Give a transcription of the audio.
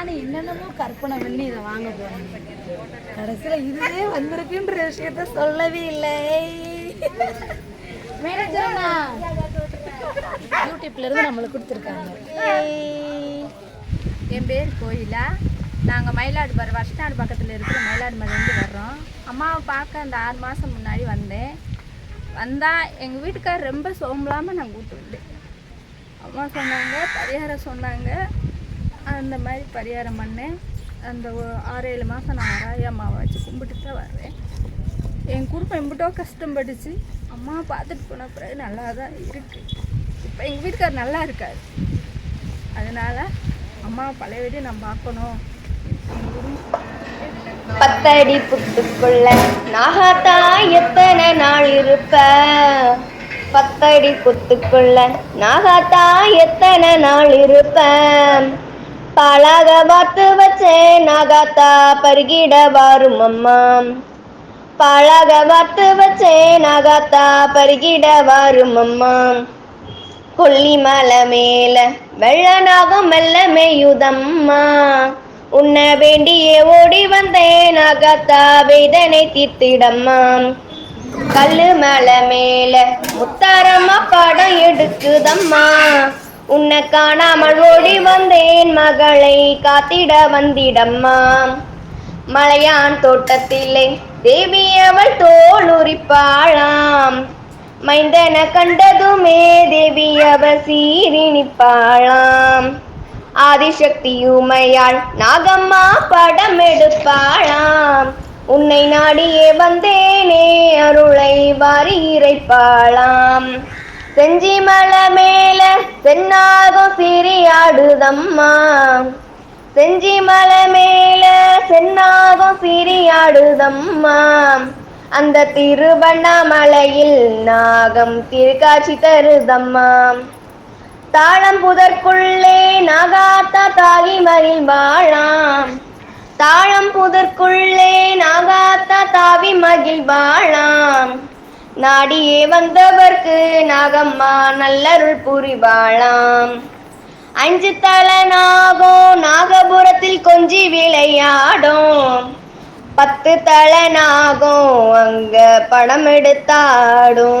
நானும் என்னென்னமோ கற்பனை பண்ணி இதை வாங்க போறேன். கடைசியில் இதுவே வந்திருக்குன்ற விஷயத்த சொல்லவே இல்லை. மேனேஜர்னா யூடியூப்ல இருந்து நம்மளுக்கு கொடுத்துருக்காங்க. என் பேர் கோயிலா. நாங்கள் மயிலாடுதுறை வருஷநாடு பக்கத்தில் இருக்கிற மயிலாடுமலைலேருந்து வர்றோம். அம்மாவை பார்க்க அந்த ஆறு மாதம் முன்னாடி வந்தேன். வந்தால் எங்கள் வீட்டுக்கார் ரொம்ப சோம்பலாமல் நான் கூப்பிட்டு வந்தேன். அம்மா சொன்னாங்க பரிகாரம் சொன்னாங்க. அந்த மாதிரி பரிகாரம் பண்ணேன் அந்த ஆறு ஏழு மாதம் நான் வராயி அம்மாவை வச்சு கும்பிட்டு தான் வர்றேன் என் குடும்பம் எம்பிட்டோ கஷ்டப்பட்டுச்சு அம்மா பார்த்துட்டு போன பிறகு நல்லா தான் இருக்குது இப்போ எங்கள் வீட்டுக்கார் நல்லா இருக்கார். அதனால் அம்மா பழைய வீடு நான் பார்க்கணும். பத்தடி புத்துக்குள்ள நாகாத்தா எத்தனை நாள் இருப்ப? பத்தடி புத்துக்குள்ள நாகாத்தா எத்தனை நாள் இருப்பேன் பாலாக பார்த்து வச்சேன் நாகாத்தா பருகிட வரும் அம்மா. பாலாக பார்த்து வச்சேன் நாகாத்தா பருகிட வரும் அம்மா. கொல்லி மலை மேல வெள்ளனாகம் மெல்ல மேயுதம்மா. உன்னை வேண்டியே ஓடி வந்தேன் நாகாத்தா வேதனை தீர்த்திடம்மா. கல்லு மலை மேல முத்தாரம்மா படம் எடுக்குதம்மா. உன்னை காணாமல் ஓடி வந்தேன் மகளை காத்திட வந்திடம்மா. மலையான் தோட்டத்திலே தேவி அவள் தோளுரிப்பாளாம் மைந்தன கண்டதுமே தேவி அவள் சீரிணிப்பாளாம் நிற்பாளாம் ஆதிசக்தி உமையாள் நாகம்மா படம் எடுப்பாளாம். உன்னை நாடியே வந்தேனே அருளை வாரி இறைப்பாளாம். செஞ்சி மலை மேல சென்னாகும் சிறியாடுதம்மா செஞ்சி மலை மேல சென்னாகும் சிறியாடுதம்மா அந்த திருவண்ணாமலையில் நாகம் திருக்காட்சி தருதம்மா. தாளம் புதற்குள்ளே நாகாத்தா தாகி மகிழ் வாழாம். தாழம் புதற்குள்ளே நாகாத்தா தாவி மகிழ் வாழாம். நாடியே வந்தவர்க்கு நாகம்மா நல்லருள் புரிவாளாம். அஞ்சு தலை நாகம் நாகபுரத்தில் கொஞ்சி விளையாடும். பத்து தலை நாகம் அங்க படம் எடுத்தாடும்.